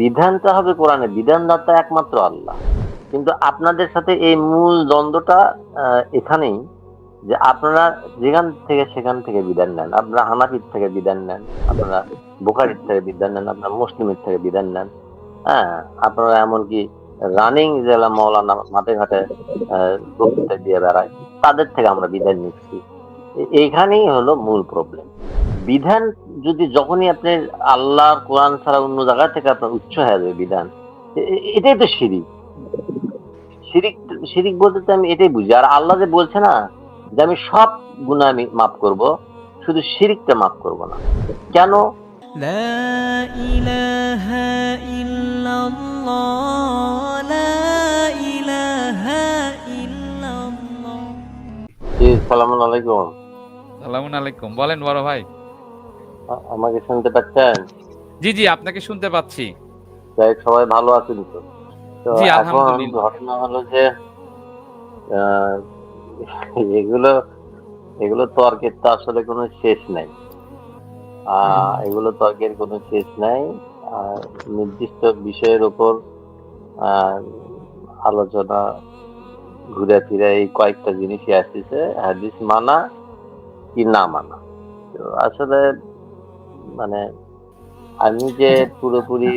বিধানটা হবে কোরআনে, বিধানদাতা একমাত্র আল্লাহ। কিন্তু আপনাদের সাথে এই মূল দ্বন্দ্বটা এখানেই যে আপনারা যেখান থেকে সেখান থেকে বিধান নেন, আপনারা হানাফির থেকে বিধান নেন, আপনারা বোকারির থেকে বিধান নেন, আপনারা মুসলিমের থেকে বিধান নেন হ্যাঁ আপনারা এমনকি রানিং জেলা মৌলানা মাঠে ঘাটে দিয়ে বেড়ায়, তাদের থেকে আমরা বিধান নিচ্ছি। এইখানেই হলো মূল প্রবলেম বিধান যদি যখনই আপনি আল্লাহর কোরআন ছাড়া অন্য জায়গা থেকে আপনার উচ্চ হয়ে যাবে বিধান এ- এ- এটাই তো শিরিক শিরিক শিরিক বলতে তো আমি এটাই বুঝি আর আল্লাহ যে বলছে না যে আমি সব গুণা আমি মাফ করব শুধু শিরিকটা মাফ করব না কেন لا إله إلا الله لا إله إلا الله জি সালাম আলাইকুম সালামুন আলাইকুম বলেন বড় ভাই আ- আমাকে শুনতে পাচ্ছেন? জি জি আপনাকে শুনতে পাচ্ছি। যাই সবাই ভালো আছেন তো? এখন আলহামদুলিল্লাহ। ঘটনা হলো যে এগুলো এগুলো তর্কের তো আসলে কোনো শেষ নাই। এগুলো তর্কের কোনো শেষ নাই। আর নির্দিষ্ট বিষয়ের উপর আহ, আলোচনা ঘুরে ফিরে এই কয়েকটা জিনিসই আসতেছে। হাদিস মানা কি না মানা? তো আসলে মানে আমি যে পুরোপুরি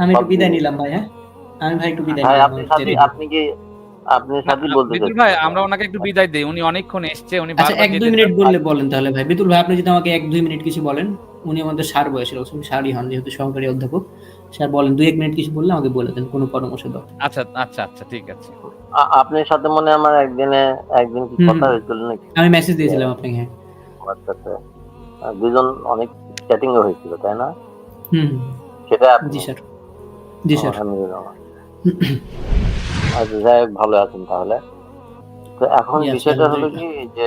আমি একটু বিদায় নিলাম ভাই হ্যাঁ? আমি ভাই একটু বিদায় নিলাম আপনি সাথী। আপনি কি আপনি সাথী বলতে চাচ্ছেন? ভাই আমরা ওনাকে একটু বিদায় দেই উনি অনেকক্ষণ এসছে উনি আচ্ছা বারবার এক দুই যেতে মিনিট বললে বলেন তাহলে ভাই। বিতুল ভাই আপনি যদি আমাকে এক দুই মিনিট কিছু বলেন উনি আমাদের সার বয়সের হন যেহেতু সহকারী অধ্যাপক। স্যার বলেন দুই এক মিনিট কিছু বললে আমাকে বলে দেন কোনো পরামর্শ দাও। আচ্ছা আচ্ছা আচ্ছা ঠিক আছে। আপনার সাথে মনে আমার একদিনে একদিন কি কথা হয়েছিল নাকি? আমি মেসেজ দিয়েছিলাম আপনাকে হ্যাঁ। হোয়াটসঅ্যাপে আহ, দুজন অনেক চ্যাটিং হয়েছিল তাই না? হুম সেটা জি স্যার। জি স্যার। আলহামদুলিল্লাহ আচ্ছা যাই হোক, ভালো আছেন তাহলে। তো এখন বিষয়টা হলো কি যে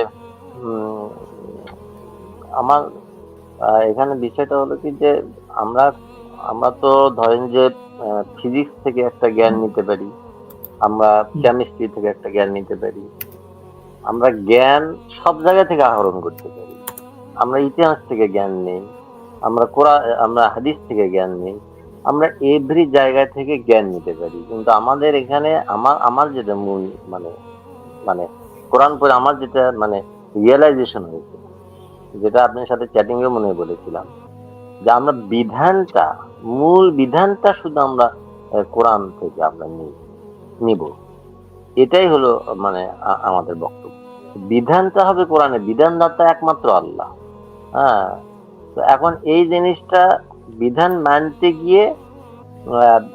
আমার এখানে বিষয়টা হলো কি যে আমরা আমরা তো ধরেন যে ফিজিক্স থেকে একটা জ্ঞান নিতে পারি আমরা কেমিস্ট্রি থেকে একটা জ্ঞান নিতে পারি আমরা জ্ঞান সব জায়গা থেকে আহরণ করতে পারি আমরা ইতিহাস থেকে জ্ঞান নেই আমরা কোরআন, আমরা হাদিস থেকে জ্ঞান নেই। আমরা এভরি জায়গা থেকে জ্ঞান নিতে পারি। কিন্তু আমাদের এখানে আমার আমার যেটা মূল মানে মানে কোরআন পড়ে আমার যেটা মানে রিয়েলাইজেশন হয়েছে, যেটা আপনার সাথে চ্যাটিং এ মনে বলেছিলাম, যে আমরা বিধানটা, মূল বিধানটা শুধু আমরা কোরআন থেকে আমরা নিই নিব। এটাই হলো মানে আমাদের বক্তব্য। বিধানটা হবে কোরআনে বিধানদাতা একমাত্র আল্লাহ। হ্যাঁ তো এখন এই জিনিসটা বিধান মানতে গিয়ে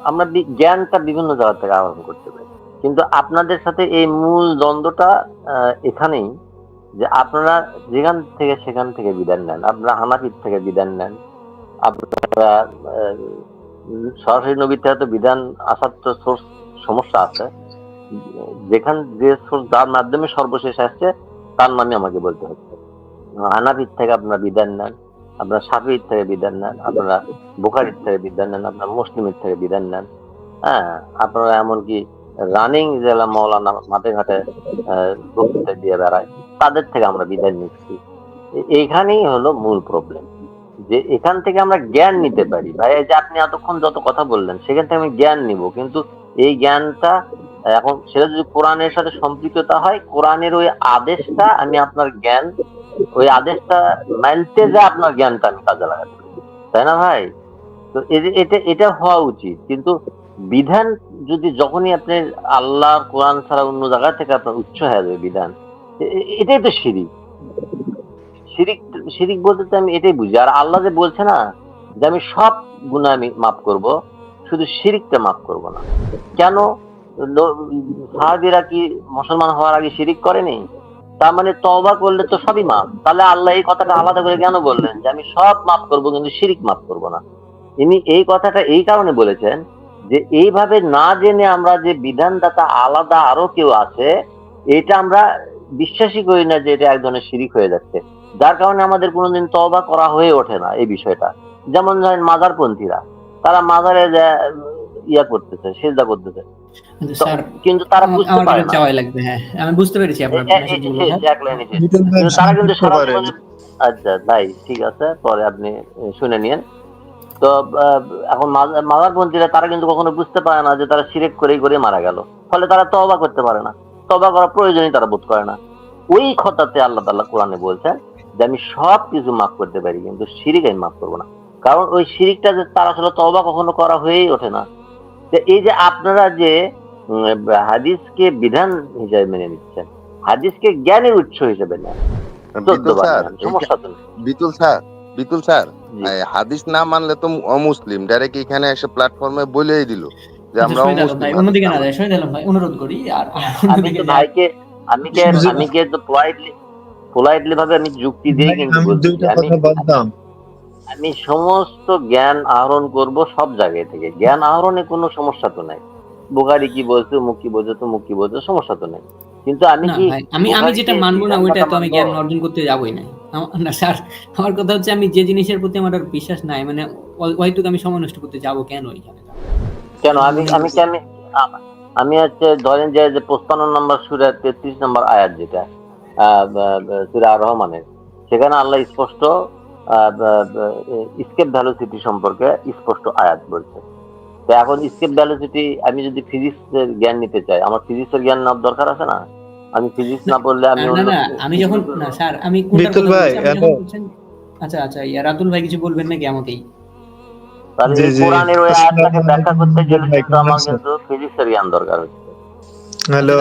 আমরা জ্ঞানটা বিভিন্ন জায়গা থেকে আহরণ করতে পারি। কিন্তু আপনাদের সাথে এই মূল দ্বন্দ্বটা এখানেই যে আপনারা যেখান থেকে সেখান থেকে বিধান নেন, আপনারা হানাফির থেকে বিধান নেন, আপনারা সরাসরি নবীর থেকে তো বিধান আসার তো সোর্স সমস্যা আছে। যেখান যে সোর্স যার মাধ্যমে সর্বশেষ আসছে, তার নামে আমাকে বলতে হচ্ছে। হানাফির থেকে আপনারা বিধান নেন। আপনারা সাফির থেকে বিধান নেন, আপনারা বুখারির থেকে বিধান নেন, আপনারা মুসলিমের থেকে বিধান নেন। হ্যাঁ আপনারা এমনকি রানিং জেলা মৌলানা মাঠে ঘাটে বক্তৃতা দিয়ে বেড়ায়, তাদের থেকে আমরা বিধান নিচ্ছি। এ- এইখানেই হলো মূল প্রবলেম যে এখান থেকে আমরা জ্ঞান নিতে পারি। ভাই যে আপনি এতক্ষণ যত কথা বললেন, সেখান থেকে আমি জ্ঞান নিব। কিন্তু এই জ্ঞানটা, এখন সেটা যদি কোরআনের সাথে সম্পৃক্ততা হয়, কোরআনের ওই আদেশটা আমি আপনার জ্ঞান ওই আদেশটা মানতে যে আপনার জ্ঞানটা আমি কাজে লাগাতে তাই না ভাই? তো এটা এটা হওয়া উচিত। কিন্তু বিধান যদি যখনই আপনি আল্লাহর কোরআন ছাড়া অন্য জায়গা থেকে আপনার উচ্চ হয়ে যাবে বিধান এটাই তো শিরিক। শিরিক শিরিক বলতে তো আমি এটাই বুঝি। আর আল্লাহ যে বলছে না যে আমি সব গুণা আমি মাফ করব, শুধু শিরিকটা মাফ করব না। কেন সাহাবীরা কি মুসলমান হওয়ার আগে শিরিক করেনি? তার মানে তওবা করলে তো সবই মাফ। তাহলে আল্লাহ এই কথাটা আলাদা করে কেন বললেন? যে আমি সব মাফ করব, কিন্তু শিরিক মাফ করব না। ইনি এই কথাটা এই কারণে বলেছেন যে এইভাবে না জেনে আমরা যে বিধানদাতা আলাদা আরও কেউ আছে, এটা আমরা বিশ্বাসই করি না যে এটা এক ধরনের শিরিক হয়ে যাচ্ছে। যার কারণে আমাদের কোনোদিন তওবা করা হয়ে ওঠে না এই বিষয়টা। যেমন ধরেন মাজারপন্থীরা তারা মাজারে ইয়া করতেছে, সেজদা করতেছে। কিন্তু স্যার কিন্তু তারা বুঝতে পারে না। যাওয়াই লাগবে হ্যাঁ। আমি বুঝতে পেরেছি আপনার মেসেজগুলো তারা কিন্তু আচ্ছা তাই ঠিক আছে পরে আপনি শুনে নিন তো এখন মাজারপন্থীরা তারা কিন্তু কখনো বুঝতে পারে না যে তারা সিরেক করেই করে মারা গেল। ফলে তারা তবা করতে পারে না। তবা করার প্রয়োজনই তারা বোধ করে না। ওই কথাতে আল্লাহ তাল্লাহ কোরআনে বলছেন যে আমি সব কিছু মাফ করতে পারি কিন্তু শিরিক আমি মাফ করব না। কারণ ওই শিরিকটা যে তার আসলে তবা কখনো করা হয়েই ওঠে না। এই যে আপনারা যে হাদিসকে বিধান হিসেবে মেনে নিচ্ছেন হাদিসকে জ্ঞানের উৎস হিসেবে নেন। বিতুল স্যার বিতুল স্যার হাদিস না মানলে তো অমুসলিম ডাইরেক্ট এখানে এসে প্ল্যাটফর্মে বলেই দিল যে আচ্ছা, আমরা অন্যদিকে না যায় শহীদ আলম ভাই অনুরোধ করি আর আমি তো ভাইকে আমি কে আমি কে তো পোলাইটলি পোলাইটলি ভাবে আমি যুক্তি দিয়ে কিন্তু আমি কথা বলতাম। আমি সমস্ত জ্ঞান আহরণ করব সব জায়গায় থেকে। জ্ঞান আহরণে কোনো সমস্যা তো নাই। বুখারি কি বলছে মুখ কি বলছে তো মুখ কি বলছে সমস্যা তো নেই। কিন্তু আমি কি আমি আমি যেটা মানবো না ওইটা তো আমি জ্ঞান অর্জন করতে যাবোই না। না স্যার আমার কথা হচ্ছে আমি যে জিনিসের প্রতি আমার আর বিশ্বাস নাই মানে ওইটুকু আমি সময় নষ্ট করতে যাব কেন এখানে? কেন? আমি আমি কি আমি আমি হচ্ছে ধরেন যে যে পঁচপান্ন নম্বর সুরা তেত্রিশ নম্বর আয়াত যেটা সুরা রহমানের সেখানে আল্লাহ স্পষ্ট স্কেপ ভ্যালোসিটি সম্পর্কে স্পষ্ট আয়াত বলছে তো এখন স্কেপ ভ্যালোসিটি আমি যদি ফিজিক্সের জ্ঞান নিতে চাই আমার ফিজিক্সের জ্ঞান নেওয়ার দরকার আছে না আমি ফিজিক্স না পড়লে আমি না আমি যখন না স্যার আমি বিতুল ভাই, আচ্ছা আচ্ছা ইয়া রাতুল ভাই কিছু বলবেন নাকি আমাকেই তাহলে। কোরআনের ওই আয়াতটাকে ব্যাখ্যা করতে গেলে কিন্তু আমার কিন্তু ফিজিক্সের জ্ঞান দরকার হচ্ছে হ্যালো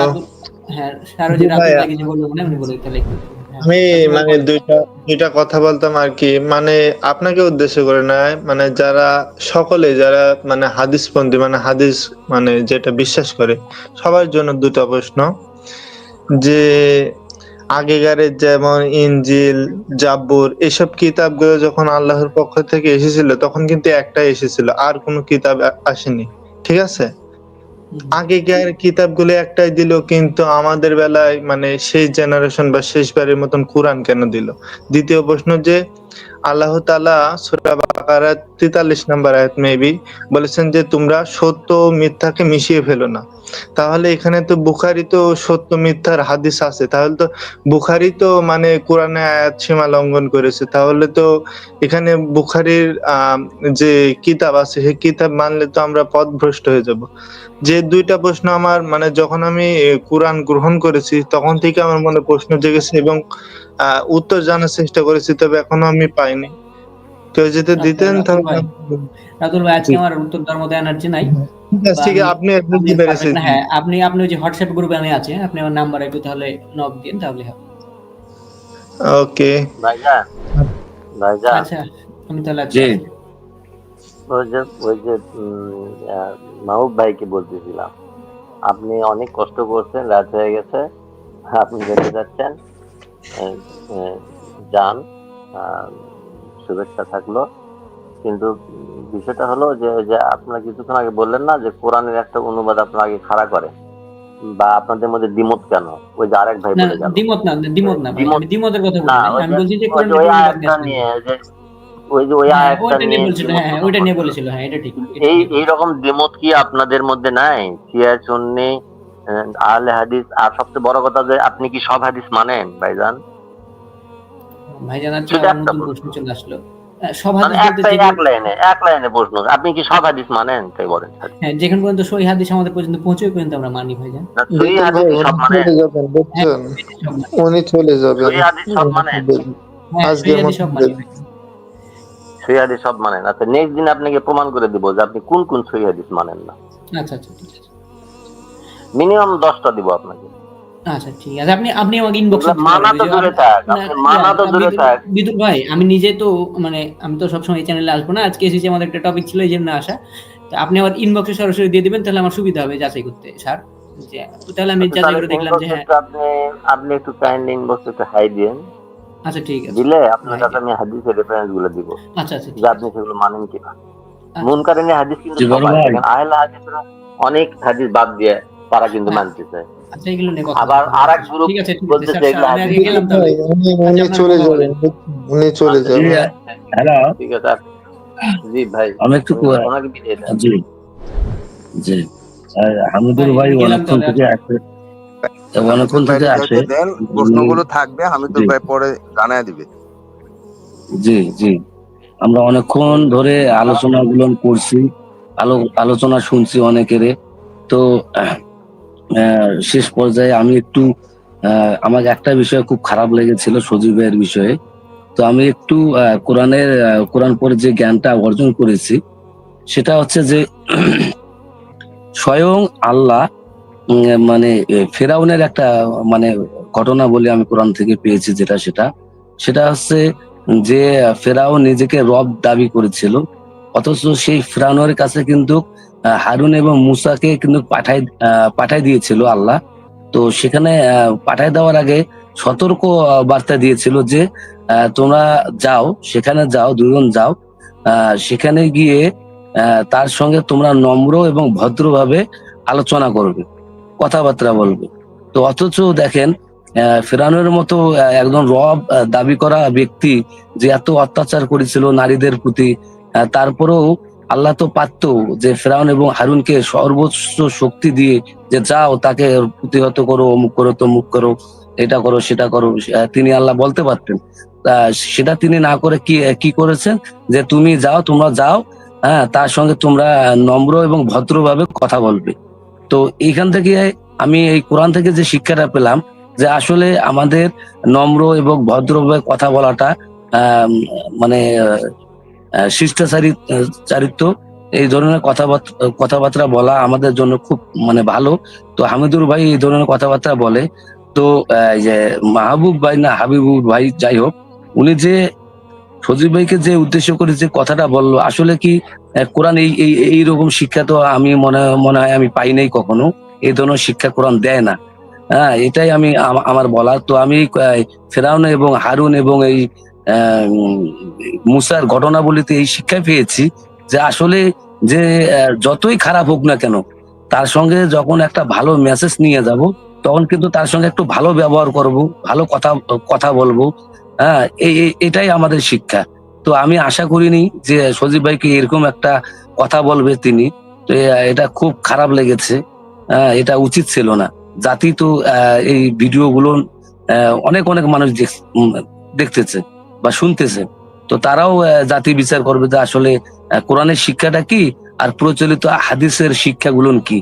হ্যাঁ স্যার ওই যে ভাই, কিছু বলবেন না উনি বলে তাহলে একটু। আমি মানে দুইটা দুইটা কথা বলতাম আর কি। মানে আপনাকে উদ্দেশ্য করে নয় মানে যারা সকলে যারা মানে হাদিসপন্থী মানে হাদিস মানে যেটা বিশ্বাস করে সবার জন্য দুটা প্রশ্ন। যে আগেকারের যেমন ইঞ্জিল জাব্বুর এসব কিতাবগুলো যখন আল্লাহর পক্ষ থেকে এসেছিল তখন কিন্তু একটাই এসেছিল আর কোনো কিতাব আসেনি। ঠিক আছে? আগেকার কিতাবগুলো একটাই দিল, কিন্তু আমাদের বেলায় মানে সেই জেনারেশন বা শেষবারের মতন কোরআন কেন দিল? দ্বিতীয় প্রশ্ন যে আল্লাহ তালা সুরা তেতাল্লিশ নাম্বার আয়াত মেবি বলেছেন যে, তোমরা সত্য মিথ্যাকে মিশিয়ে ফেলো না। তাহলে এখানে তো বুখারি তো সত্য, মিথ্যার হাদিস আছে। তাহলে তো বুখারি তো মানে কোরআনে আয়াত সীমা লঙ্ঘন করেছে। তাহলে তো এখানে বুখারির যে কিতাব আছে, সেই কিতাব মানলে তো আমরা পথভ্রষ্ট হয়ে যাব। যে দুইটা প্রশ্ন আমার মানে যখন আমি কোরআন গ্রহণ করেছি, তখন থেকে আমার মনে প্রশ্ন জেগেছে এবং উত্তর জানার চেষ্টা করেছি। তবে এখনও আমি পাইনি। কেউ যদি দিতেন তাহলে ভাই, রাতুল ভাই আজকে আমার উত্তর দেওয়ার মতো এনার্জি নাই ঠিক আছে আপনি বুঝতে পেরেছেন। হ্যাঁ আপনি আপনি ওই যে হোয়াটসঅ্যাপ গ্রুপে আমি আছে আপনি আমার নাম্বার একটু তাহলে নক দিন তাহলে হবে। ওকে। ভাইজান ভাইজান। আচ্ছা আমি তাহলে জি। ওই যে ওই যে মাহবুব ভাইকে বলতেছিলাম আপনি অনেক কষ্ট করছেন রাত হয়ে গেছে আপনি যেতে যাচ্ছেন যান। শুভেচ্ছা থাকল। কিন্তু বিষয়টা হলো যে যে আপনারা কিছুক্ষণ আগে বললেন না যে কোরআনের একটা অনুবাদ আপনার আগে খাড়া করে। বা আপনাদের মধ্যে দ্বিমত কেন? ওই যে আরেক ভাই বলে গেল। দ্বিমত না দ্বিমত না আমি দ্বিমতের কথা আমি বলছি যে ওই আয়াতটা নিয়ে যে ওই যে ওই হ্যাঁ, আয়াতটা নিয়ে বলছিল হ্যাঁ ওইটা নিয়ে বলেছিল হ্যাঁ এটা ঠিক এই। এইরকম দ্বিমত কি আপনাদের মধ্যে নাই? শিয়া সুন্নি আহ, আহলে হাদিস আর সবচেয়ে বড় কথা যে আপনি কি সব হাদিস মানেন ভাইজান? ভাইজান নতুন প্রশ্ন। চলে আসলো। আহ, সব মানে হাদিস বলতে একটা যেগুলো- এক লাইনে এক লাইনে প্রশ্ন। আপনি কি সব হাদিস মানেন? তাই বলেন। হ্যাঁ যেখান পর্যন্ত সই হাদিস আমাদের পর্যন্ত পৌঁছে পর্যন্ত আমরা মানি ভাইজান। না সহি বিতুল হাদিস ভাই, কি সব মানেন চলে যাবেন বুঝছেন? সব মানি। উনি চলে যাবেন। সব মানেন হ্যাঁ আজকের সই হাদিস সব মতো সহি হাদিস সব মানেন আচ্ছা নেক্সট দিন আপনাকে প্রমাণ করে দিব যে আপনি কোন কোন সহি হাদিস মানেন না। আচ্ছা আচ্ছা। মিনিমাম দশটা দিব আপনাকে। আচ্ছা ঠিক আছে। আপনি আপনি আমাকে ইনবক্সে মানা তো দূরে থাক মানা তো দূরে থাক। বিদুর ভাই আমি নিজে তো মানে আমি তো সবসময় এই চ্যানেলে আসব না। আজকে এসেছি আমাদের একটা টপিক ছিল এই জন্য আসা। তো আপনি আমার ইনবক্সে সরাসরি দিয়ে দিবেন তাহলে আমার সুবিধা হবে যাচাই করতে স্যার। তাহলে আমি যাচাই করে দেখলাম যে হ্যাঁ। আচ্ছা, আপনি আপনি একটু কাইন্ডলি ইনবক্স একটু হাই দিন আচ্ছা ঠিক আছে। দিলে আপনার কাছে আমি হাদিসের রেফারেন্সগুলো দিব আচ্ছা আচ্ছা যে আপনি সেগুলো মানেন কিনা। আচ্ছা। মন কারণে হাদিস কিন্তু আহলে হাদিসরা অনেক হাদিস বাদ দিয়ে তারা কিন্তু হ্যাঁ। মানতেছে। আচ্ছা আবার বলব। আরেক গ্রুপ বলতেছে উনি চলে যাবেন উনি চলে যাবেন। হ্যালো। ঠিক আছে জি ভাই। আমি একটু ওনাকে বিদায় জি। জি। আর ভাই, ভাই অনেকক্ষণ থেকে আসে। অনেকক্ষণ থেকে আসে। প্রশ্নগুলো থাকবে হামিদুল জি। ভাই পরে জানায় দিবে। জি জি। আমরা অনেকক্ষণ ধরে আলোচনা গুলো করছি আলো আলোচনা শুনছি অনেকের। তো শেষ পর্যায়ে আমি একটু আমাকে একটা বিষয় খুব খারাপ লেগেছিল সজীবের বিষয়ে। তো আমি একটু কোরআনের কোরআন পরে যে জ্ঞানটা অর্জন করেছি, সেটা হচ্ছে যে স্বয়ং আল্লাহ মানে ফেরাউনের একটা মানে ঘটনা বলে আমি কোরআন থেকে পেয়েছি যেটা, সেটা। সেটা হচ্ছে যে ফেরাও নিজেকে রব দাবি করেছিল, অথচ সেই ফেরাউনের কাছে কিন্তু হারুন এবং মুসাকে কিন্তু পাঠাই পাঠাই দিয়েছিল আল্লাহ। তো সেখানে পাঠাই দেওয়ার আগে সতর্ক বার্তা দিয়েছিল যে তোমরা যাও, সেখানে যাও, দুজন যাও। সেখানে গিয়ে তার সঙ্গে তোমরা নম্র এবং ভদ্রভাবে আলোচনা করবে, কথাবার্তা বলবে। তো অথচ দেখেন ফেরানোর মতো একজন রব দাবি করা ব্যক্তি যে এত অত্যাচার করেছিল নারীদের প্রতি তারপরেও আল্লাহ তো পারত যে ফেরাউন এবং হারুনকে সর্বোচ্চ শক্তি দিয়ে যে যাও, তাকে প্রতিহত করো, অমুক করো, তমুক করো, এটা করো, সেটা করো তিনি আল্লাহ বলতে পারতেন। সেটা তিনি না করে কি কি করেছেন? যে তুমি যাও, তোমরা যাও হ্যাঁ তার সঙ্গে তোমরা নম্র এবং ভদ্রভাবে কথা বলবে। তো এইখান থেকে আমি এই কোরআন থেকে যে শিক্ষাটা পেলাম, যে আসলে আমাদের নম্র এবং ভদ্রভাবে কথা বলাটা মানে শিষ্টাচারী চারিত্র। এই ধরনের কথাবার্তা কথাবার্তা বলা আমাদের জন্য খুব মানে ভালো। তো হামিদুর ভাই এই ধরনের কথাবার্তা বলে। তো যে মাহবুব ভাই না, হাবিবুর ভাই যাই হোক, উনি যে সজীব ভাইকে যে উদ্দেশ্য করে যে কথাটা বলল, আসলে কি কোরআন এই এই এইরকম শিক্ষা তো আমি মনে মনে হয় আমি পাই নাই কখনো। এই ধরনের শিক্ষা কোরআন দেয় না। হ্যাঁ এটাই আমি আমার বলার। তো আমি ফেরাউন এবং হারুন এবং এই মুসার ঘটনাবলিতে এই শিক্ষা পেয়েছি যে আসলে যে যতই খারাপ হোক না কেন তার সঙ্গে যখন একটা ভালো মেসেজ নিয়ে যাব তখন কিন্তু তার সঙ্গে একটু ভালো ব্যবহার করব ভালো কথা কথা বলব। হ্যাঁ এটাই আমাদের শিক্ষা। তো আমি আশা করিনি যে সজীব ভাইকে এরকম একটা কথা বলবে তিনি। তো এটা খুব খারাপ লেগেছে। হ্যাঁ, এটা উচিত ছিল না। জাতি তো এই ভিডিও গুলো আহ, অনেক অনেক মানুষ দেখতেছে। বা শুনতেছে। তো তারাও জাতি বিচার করবে যে আসলে কোরআনের শিক্ষাটা কি আর প্রচলিত হাদিসের শিক্ষাগুলো কি।